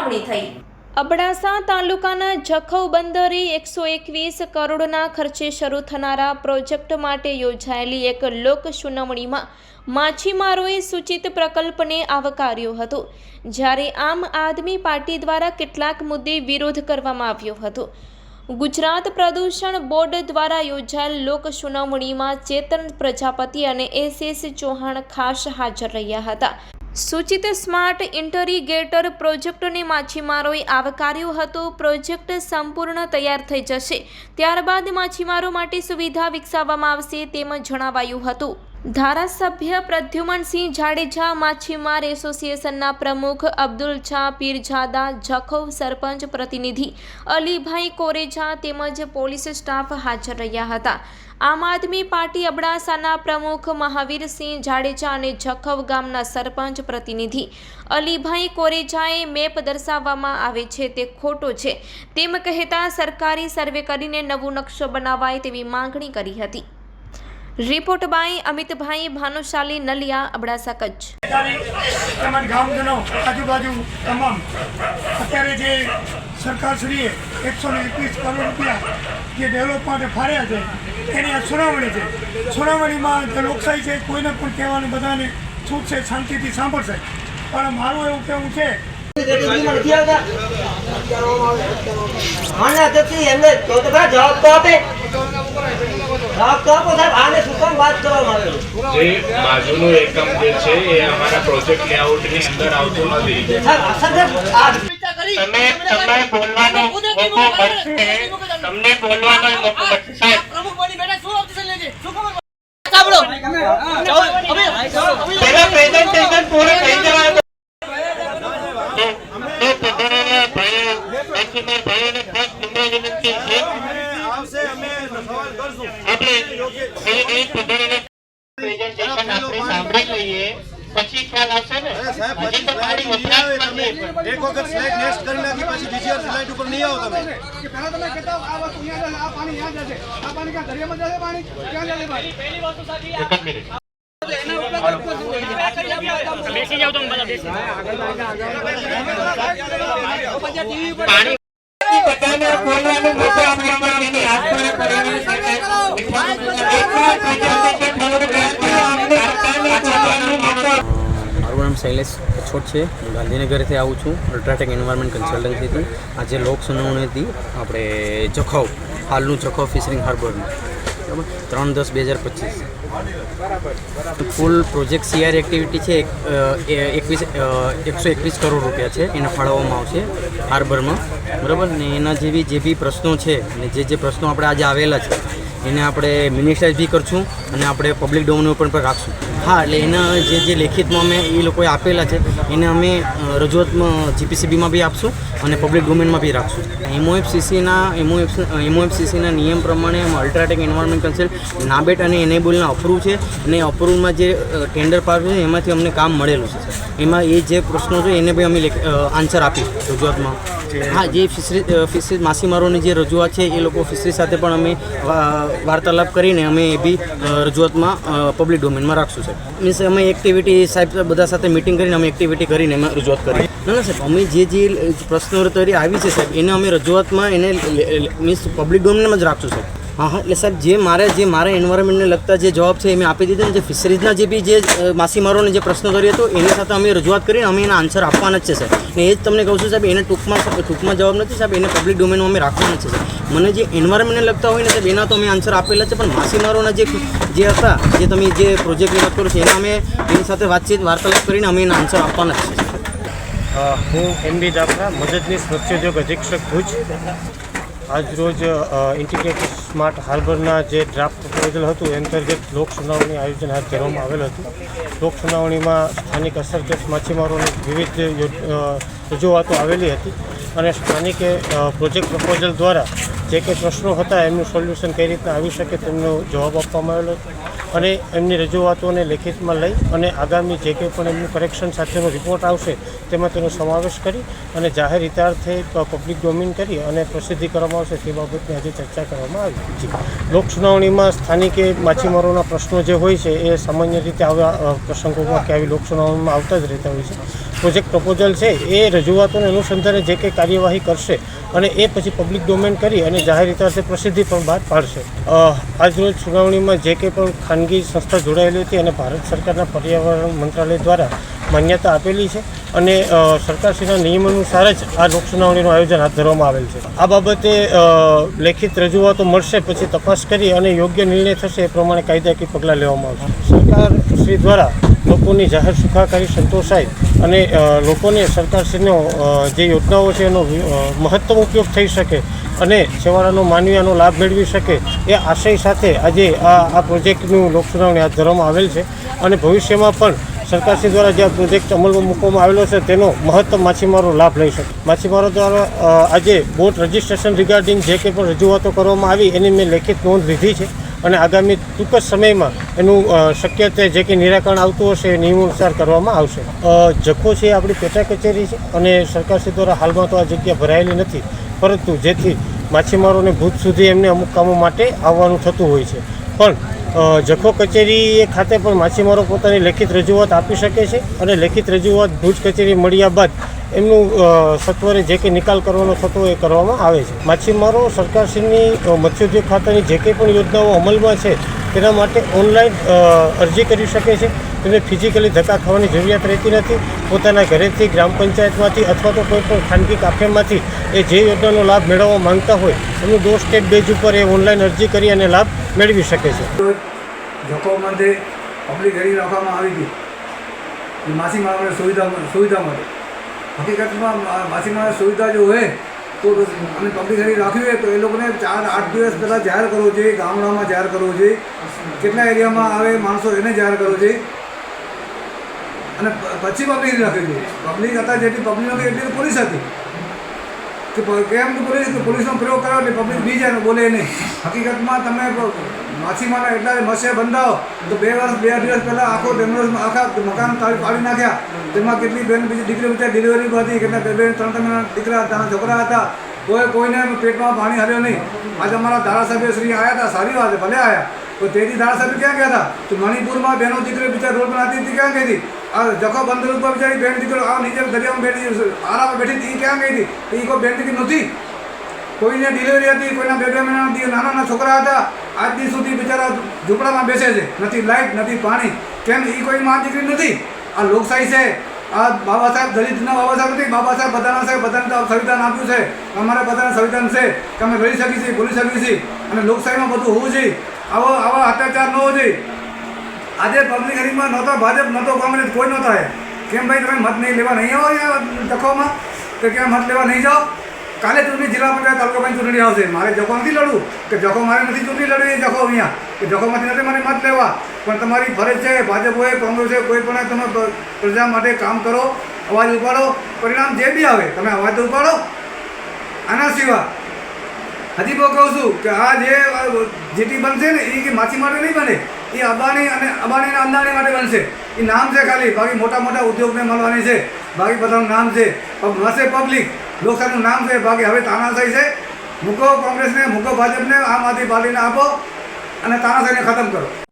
સુનાવણી થઈ. અબડાસા તાલુકાના જખૌ બંદરે એકસો એકવીસ કરોડના ખર્ચે શરૂ થનારા પ્રોજેક્ટ માટે યોજાયેલી એક લોક સુનાવણીમાં માછીમારોએ સૂચિત પ્રકલ્પને આવકાર્યો હતો, જ્યારે આમ આદમી પાર્ટી દ્વારા કેટલાક મુદ્દે વિરોધ કરવામાં આવ્યો હતો. ગુજરાત પ્રદૂષણ બોર્ડ દ્વારા યોજાયેલ લોક સુનાવણીમાં ચેતન પ્રજાપતિ અને એસ એસ ચૌહાણ ખાસ હાજર રહ્યા હતા. સૂચિત સ્માર્ટ ઇન્ટરીગેટર પ્રોજેક્ટને માછીમારોએ આવકાર્યો હતો. પ્રોજેક્ટ સંપૂર્ણ તૈયાર થઈ જશે. ત્યારબાદ માછીમારો માટે સુવિધા વિકસાવવામાં આવશે તેમ જણાવાયું હતું. ધારાસભ્ય પ્રદ્યુમનસિંહ જાડેજા, માછીમાર એસોસિએશનના પ્રમુખ અબ્દુલ ઝા પીરજાદા જખૌ સરપંચ પ્રતિનિધિ અલીભાઈ કોરેજા તેમજ પોલીસ સ્ટાફ હાજર રહ્યા હતા. આમ આદમી પાર્ટી અબડાસાના પ્રમુખ મહાવીરસિંહ જાડેજા અને જખવ ગામના સરપંચ પ્રતિનિધિ અલીભાઈ કોરેજાએ મેપ દર્શાવવામાં આવે છે તે ખોટો છે તેમ કહેતા સરકારી સર્વે કરીને નવું નકશો બનાવાય તેવી માંગણી કરી હતી. Report by Amitbhai Bhanushali Naliya Abdasa Kutch. તેમજ ગામજનો આજુબાજુ તમામ. અત્યારે જે સરકારશ્રીએ એકસો ને એકવીસ કરોડ રૂપિયા જે ડેવલપ માટે ફાળ્યા છે એની આ સુનાવણી છે. સુનાવણીમાં જે લોકશાહી છે કોઈને પણ કહેવાનું બધાને છૂટ છે શાંતિથી સાંભળશે. પણ મારું એવું કહેવું છે જવાબ તો આપે. જે બાજુનું એકમ જે છે એ અમારા પ્રોજેક્ટ લેઆઉટની અંદર આવતું નથી સાહેબ અસર આ તમે તમે બોલવાનો મોકો મળશે તમને બોલવાનો મોકો મળશે સાહેબ પહેલા પ્રેઝન્ટેશન પૂરું થઈ જવાનું તો તો પોતાના ભાઈઓ ભાઈઓને ખાસ નમ્ર વિનંતી છે આપણે એ એ પોતાના પ્રેઝન્ટેશન આપણે સાંભળી લઈએ. પછી ખ્યાલ આવશે ને? હજી તો પાણી વપરાશમાં છે એક વખત સ્લેક નેક્સ્ટ કરી નાખી પછી બીજી વાર સ્લાઇડ ઉપર નહીં આવો તમે. પહેલા તમે કહેતા આ વસ્તુ અહીંયા જશે આ પાણી અહીંયા જશે આ પાણી ક્યાં દરિયામાં જશે પાણી? ક્યાં જશે પાણી? એક જ મિનિટ પાણી બોલવાનો આપવામાં મારું નામ શૈલેષ કછોટ છે. હું ગાંધીનગરથી આવું છું. અલ્ટ્રાટેક એન્વાયરમેન્ટ કન્સલ્ટન્સીથી આજે લોક સુનાવણી હતી. આપણે જખૌ હાલનું જખૌ ફિશરિંગ હાર્બરનું ત્રણ દસ બે હજાર પચીસ. ફૂલ પ્રોજેક્ટ સીઆર એક્ટિવિટી છે એકવીસ એકસો એકવીસ કરોડ રૂપિયા છે. એને ફાળવવામાં આવશે હાર્બરમાં. બરાબર? ને એના જેવી જે બી પ્રશ્નો છે ને જે જે પ્રશ્નો આપણે આજે આવેલા છે, એને આપણે મિનિસ્ટાઇઝ બી કરશું અને આપણે પબ્લિક ડોમેન પણ રાખશું. હા, એટલે એના જે જે લેખિતમાં અમે એ લોકોએ આપેલા છે, એને અમે રજૂઆતમાં જીપીસીબીમાં બી આપશું અને પબ્લિક ડોમેનમાં બી રાખશું. એમઓએફસીસીના, એમઓએફ, એમઓએફસીસીના નિયમ પ્રમાણે અલ્ટ્રાટેક એન્વાયરમેન્ટ કન્સલ્ટ નાબેટ અને એનેબલના અપ્રૂવ છે અને અપ્રૂવમાં જે ટેન્ડર પાસ છે એમાંથી અમને કામ મળેલું છે. એમાં એ જે પ્રશ્નો છે એને બી અમે આન્સર આપીશું રજૂઆતમાં. હા, જે ફિશરી ફિશરી, માછીમારોની જે રજૂઆત છે એ લોકો ફિશરી સાથે પણ અમે વાર્તાલાપ કરીને અમે એ બી રજૂઆતમાં પબ્લિક ડોમેનમાં રાખશું સાહેબ. મીન્સ અમે એક્ટિવિટી સાહેબ બધા સાથે મિટિંગ કરીને અમે એક્ટિવિટી કરીને અમે રજૂઆત કરી. ના ના, સાહેબ, અમે જે જે પ્રશ્નો આવી છે સાહેબ, એને અમે રજૂઆતમાં એને મીન્સ પબ્લિક ડોમેનમાં જ રાખશું, સાહેબ. હા હા, એટલે સાહેબ, જે મારે, જે મારા એન્વાયરમેન્ટને લગતા જે જવાબ છે એ મેં આપી દીધો ને, જે ફિશરીઝના જે બી જે માછીમારોને જે પ્રશ્ન કર્યો હતો એની સાથે અમે રજૂઆત કરીને અમે એના આન્સર આપવાના જ છે સર ને એ જ તમને કહું છું, સાહેબ, એને ટૂંકમાં ટૂંકમાં જવાબ નથી, સાહેબ, એને પબ્લિક ડોમેનમાં અમે રાખવાના છે, સાહેબ. મને જે એન્વાયરમેન્ટને લગતા હોય ને, સાહેબ, એના તો અમે આન્સર આપેલા છે, પણ માછીમારોના જે જે હતા, જે તમે જે પ્રોજેક્ટની વાત કરો છો, એના અમે એની સાથે વાતચીત, વાર્તાલાપ કરીને અમે એના આન્સર આપવાના જ છે હું એમ ડી દાફરા મદદનીશ મત્સ્યોદ્યોગ અધિક્ષક ભુજ. આજરોજ ઇન્ટિગ્રેટેડ સ્માર્ટ હાર્બરના જે ડ્રાફ્ટ પ્રપોઝલ હતું, એ અંતર્ગત લોક સુનાવણી આયોજન હાથ ધરવામાં આવેલ હતું. લોક સુનાવણીમાં સ્થાનિક અસરગ્રસ્ત માછીમારોની વિવિધ રજૂઆતો આવેલી હતી અને સ્થાનિકે પ્રોજેક્ટ પ્રપોઝલ દ્વારા જે કંઈ પ્રશ્નો હતા એમનું સોલ્યુશન કઈ રીતના આવી શકે તેમનો જવાબ આપવામાં આવેલો અને એમની રજૂઆતોને લેખિતમાં લઈ અને આગામી જે કંઈ પણ એમનું કરેક્શન સાથેનો રિપોર્ટ આવશે, તેમાં તેનો સમાવેશ કરી અને જાહેર હિતાર્થે પબ્લિક ડોમિન કરી અને પ્રસિદ્ધિ કરવામાં આવશે તે બાબતની આજે ચર્ચા કરવામાં આવી. છે લોક સુનાવણીમાં સ્થાનિકે માછીમારોના પ્રશ્નો જે હોય છે, એ સામાન્ય રીતે આવા પ્રસંગોમાં કે આવી લોક સુનાવણીમાં આવતા જ રહેતા હોય છે. પ્રોજેક્ટ પ્રપોઝલ છે, એ રજૂઆતોને અનુસંધાને જે કંઈ કાર્યવાહી કરશે અને એ પછી પબ્લિક ડોમેન કરી અને જાહેર રીતે પ્રસિદ્ધિ પણ બહાર પાડશે. આજરોજ સુનાવણીમાં જે કંઈ પણ ખાનગી સંસ્થા જોડાયેલી હતી અને ભારત સરકારના પર્યાવરણ મંત્રાલય દ્વારા માન્યતા આપેલી છે. અને સરકારશ્રીના નિયમ અનુસાર જ આ લોકસુનાવણીનું આયોજન હાથ ધરવામાં આવેલ છે. આ બાબતે લેખિત રજૂઆતો મળશે, પછી તપાસ કરી અને યોગ્ય નિર્ણય થશે એ પ્રમાણે કાયદાકીય પગલાં લેવામાં આવશે. સરકાર શ્રી દ્વારા લોકોની જાહેર સુખાકારી સંતોષાય અને લોકોને સરકારશ્રીનો જે યોજનાઓ છે એનો મહત્તમ ઉપયોગ થઈ શકે અને છેવાડાનો માનવી આનો લાભ મેળવી શકે એ આશય સાથે આજે આ આ પ્રોજેક્ટનું લોકસુનાવણી હાથ ધરવામાં આવેલ છે. અને ભવિષ્યમાં પણ સરકારશ્રી દ્વારા જે પ્રોજેક્ટ અમલમાં મૂકવામાં આવેલો છે, તેનો મહત્તમ માછીમારો લાભ લઈ શકે. માછીમારો દ્વારા આજે બોટ રજિસ્ટ્રેશન રિગાર્ડિંગ જે કંઈ પણ રજૂઆતો કરવામાં આવી, એની મેં લેખિત નોંધ લીધી છે અને આગામી ટૂંક જ સમયમાં એનું શક્ય તે જે કંઈ નિરાકરણ આવતું હશે, એ નિયમો અનુસાર કરવામાં આવશે. જખો છે આપણી પેટા કચેરી છે અને સરકારશ્રી દ્વારા હાલમાં તો આ જગ્યા ભરાયેલી નથી, પરંતુ જેથી માછીમારોને ભૂત સુધી એમને અમુક કામો માટે આવવાનું થતું હોય છે. પણ જખો કચેરી ખાતે પણ માછીમારો પોતાની લેખિત રજૂઆત આપી શકે છે અને લેખિત રજૂઆત ભુજ કચેરી મળ્યા બાદ એમનું સત્વરે જે કંઈ નિકાલ કરવાનો થતો એ કરવામાં આવે છે. માછીમારો સરકારશ્રીની મત્સ્યોદ્યોગ ખાતાની જે કંઈ પણ યોજનાઓ અમલમાં છે, તેના માટે ઓનલાઈન અરજી કરી શકે છે. તેમને ફિઝિકલી ધક્કા ખાવાની જરૂરિયાત રહેતી નથી. પોતાના ઘરેથી, ગ્રામ પંચાયતમાંથી અથવા તો કોઈ પણ ખાનગી કાફેમાંથી એ જે યોજનાનો લાભ મેળવવા માંગતા હોય, એમનું ડોર સ્ટેપ બેઝ ઉપર એ ઓનલાઈન અરજી કરી અને લાભ મેળવી શકે છે. જોખોમાંથી પબ્લિક ઘડી રાખવામાં આવી હતી. એ માછીમારોને સુવિધા સુવિધા મળે હકીકતમાં મા- માછીમાર સુવિધા જો હોય, તો અને પબ્લિક ઘડી રાખ્યું હોય તો એ લોકોને ચાર આઠ દિવસ પહેલાં જાહેર કરવું જોઈએ, ગામડામાં જાહેર કરવું જોઈએ. કેટલા એરિયામાં આવે, માણસો એને જાહેર કરવું જોઈએ. અને પછી પબ્લિક નાખી જોઈએ પબ્લિક હતા જેટલી પબ્લિક હતી એટલી તો પોલીસ હતી. કે કેમ કે પોલીસ પોલીસનો પ્રયોગ કરો એટલે પબ્લિક બી જાય બોલે નહીં. હકીકતમાં તમે માછીમારા એટલા મસે બંધાવો તો બે વર્ષ, બે દિવસ પહેલાં આખો ડેમરેજ આખા મકાન તાળી પાડી નાખ્યા. તેમાં કેટલી બેન બીજી દીકરી બચારી ડિલિવરી હતી, કેટલા બે બેન ત્રણ ત્રણ દીકરા હતા છોકરા હતા. કોઈ કોઈને પેટમાં પાણી હર્યો નહીં. આજે અમારા ધારાસભ્ય શ્રી આવ્યા હતા, સારી વાત ભલે આવ્યા તો તેથી ધારાસભ્ય ક્યાં ગયા હતા? તો મણિપુરમાં બહેનો દીકરી બિચાર રોડ પર હતી ક્યાં ગઈ હતી? જખો બંદર ઉપર બિચારી બેન દીકરો, આ નીચે દરિયામાં બેઠી આરામ બેઠી ઈ ક્યાં ગઈ હતી? એ કોઈ બેન દીકરી નહોતી. કોઈને ડિલિવરી હતી, કોઈના બે બે મહિનાના નાના નાના છોકરા હતા. આજ દી સુધી બિચારા ઝૂંપડામાં બેસે છે. નથી લાઇટ નથી પાણી. કેમ? એ કોઈ માં દીકરી નથી આ લોકશાહી છે. આ બાબા સાહેબ દલિતના બાબા સાહેબ નથી. બાબા સાહેબ બધાના સાહેબ બધાને સંવિધાન આપ્યું છે. અમારા બધાને સંવિધાન છે. કે અમે લડી શકીએ છીએ બોલી શકીએ છીએ અને લોકશાહીમાં બધું હોવું જોઈએ. આવો આવા અત્યાચાર ન હોવો જોઈએ. આજે પબ્લિક હરિંગમાં નહોતો, ભાજપ નહોતો, કોંગ્રેસ કોઈ નહોતા કેમ ભાઈ, તમે મત નહીં લેવા નહીં આવો જખોમાં? કે ક્યાં મત લેવા નહીં જાઓ. કાલે ચૂંટણી જિલ્લા પંચાયત તાલુકામાં ચૂંટણી આવશે. મારે જખો નથી લડવું. કે જખો મારે નથી ચૂંટણી લડવી જખો અહીંયા. કે જખોમાંથી નથી મારે મત લેવા. પણ તમારી ફરજ છે ભાજપ હોય કોંગ્રેસ હોય કોઈ પણ તમે પ્રજા માટે કામ કરો, અવાજ ઉપાડો. પરિણામ જે બી આવે, તમે અવાજ તો ઉપાડો. આના સિવાય, હજી બહુ કહું છું કે આ જે જીટી બનશે ને એ માછીમારી નહીં બને. એ અબાણી અને અબાણીના અંદાણી માટે બનશે. એ નામ છે ખાલી. બાકી મોટા મોટા ઉદ્યોગને મળવાની છે. બાકી બધાનું નામ છે. મળશે પબ્લિક લોકશાહીનું નામ છે. બાકી હવે તાનાશાહી છે. મૂકો કોંગ્રેસને, મૂકો ભાજપને, આમ આદમી પાર્ટીને આપો અને તાનાશાહીને ખતમ કરો.